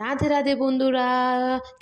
রাধে রাধে বন্ধুরা,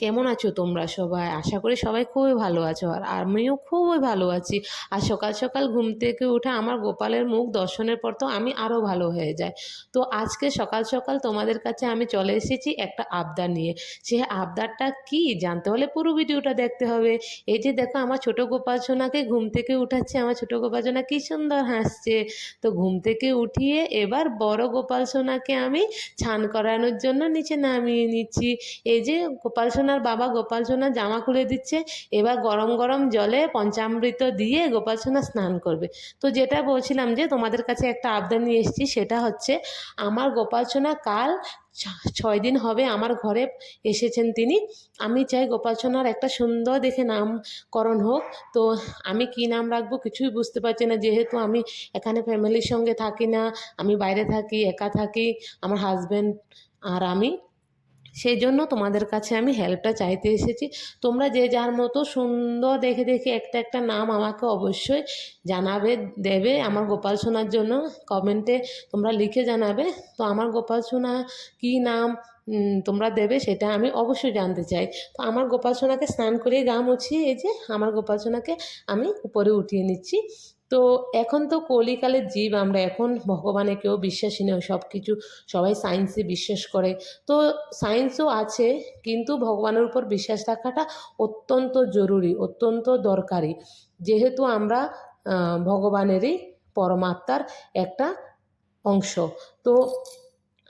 কেমন আছো তোমরা সবাই? আশা করি সবাই খুবই ভালো আছো আর আমিও খুবই ভালো আছি। আর সকাল সকাল ঘুম থেকে উঠে আমার গোপালের মুখ দর্শনের পর তো আমি আরও ভালো হয়ে যাই। তো আজকে সকাল সকাল তোমাদের কাছে আমি চলে এসেছি একটা আবদার নিয়ে। সে আবদারটা কি? জানতে হলে পুরো ভিডিওটা দেখতে হবে। এই যে দেখো, আমার ছোট গোপাল সোনাকে ঘুম থেকে উঠাচ্ছে, আমার ছোটো গোপাল সোনা কী সুন্দর হাসছে। তো ঘুম থেকে উঠিয়ে এবার বড় গোপাল সোনাকে আমি ছান করানোর জন্য নিচে নামিয়ে নিচ্ছি। এই যে গোপাল সোনার বাবা গোপাল সোনার জামা খুলে দিচ্ছে, এবার গরম গরম জলে পঞ্চামৃত দিয়ে গোপাল সোনা স্নান করবে। তো যেটা বলছিলাম যে তোমাদের কাছে একটা আবদার নিয়ে এসেছি, সেটা হচ্ছে আমার গোপাল সোনা কাল ছয় দিন হবে আমার ঘরে এসেছেন তিনি। আমি চাই গোপাল সোনার একটা সুন্দর দেখে নামকরণ হোক। তো আমি কি নাম রাখব কিছুই বুঝতে পারছি না, যেহেতু আমি এখানে ফ্যামিলির সঙ্গে থাকি না, আমি বাইরে থাকি, একা থাকি, আমার হাজব্যান্ড আর আমি। সেই জন্য তোমাদের কাছে আমি হেল্পটা চাইতে এসেছি। তোমরা যে যার মতো সুন্দর দেখে দেখে একটা একটা নাম আমাকে অবশ্যই জানাবে, দেবে। আমার গোপাল সোনার জন্য কমেন্টে তোমরা লিখে জানাবে। তো আমার গোপাল সোনা কী নাম তোমরা দেবে সেটা আমি অবশ্যই জানতে চাই। তো আমার গোপাল সোনাকে স্নান করিয়ে গা মুছিয়ে এই যে আমার গোপাল সোনাকে আমি উপরে উঠিয়ে নিচ্ছি। তো এখন তো কলিকালের জীব, আমরা এখন ভগবানে কেউ বিশ্বাসী নয় সব কিছু সবাই সায়েন্সে বিশ্বাস করে। তো সায়েন্সও আছে, কিন্তু ভগবানের উপর বিশ্বাস রাখাটা অত্যন্ত জরুরি, অত্যন্ত দরকারি। যেহেতু আমরা ভগবানেরই পরমাত্মার একটা অংশ। তো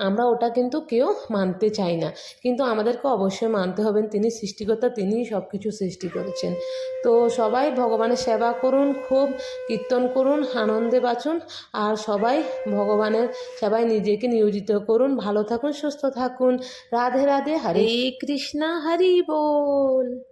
আমরা ওটা কিন্তু কেউ মানতে চাই না। কিন্তু আমাদেরকে অবশ্যই মানতে হবেন তিনি সৃষ্টিকর্তা, তিনিই সব কিছু সৃষ্টি করেছেন। তো সবাই ভগবানের সেবা করুন, খুব কীর্তন করুন, আনন্দে বাঁচুন। আর সবাই ভগবানের সেবায় নিজেকে নিয়োজিত করুন। ভালো থাকুন, সুস্থ থাকুন। রাধে রাধে হরে কৃষ্ণা, হরি বল।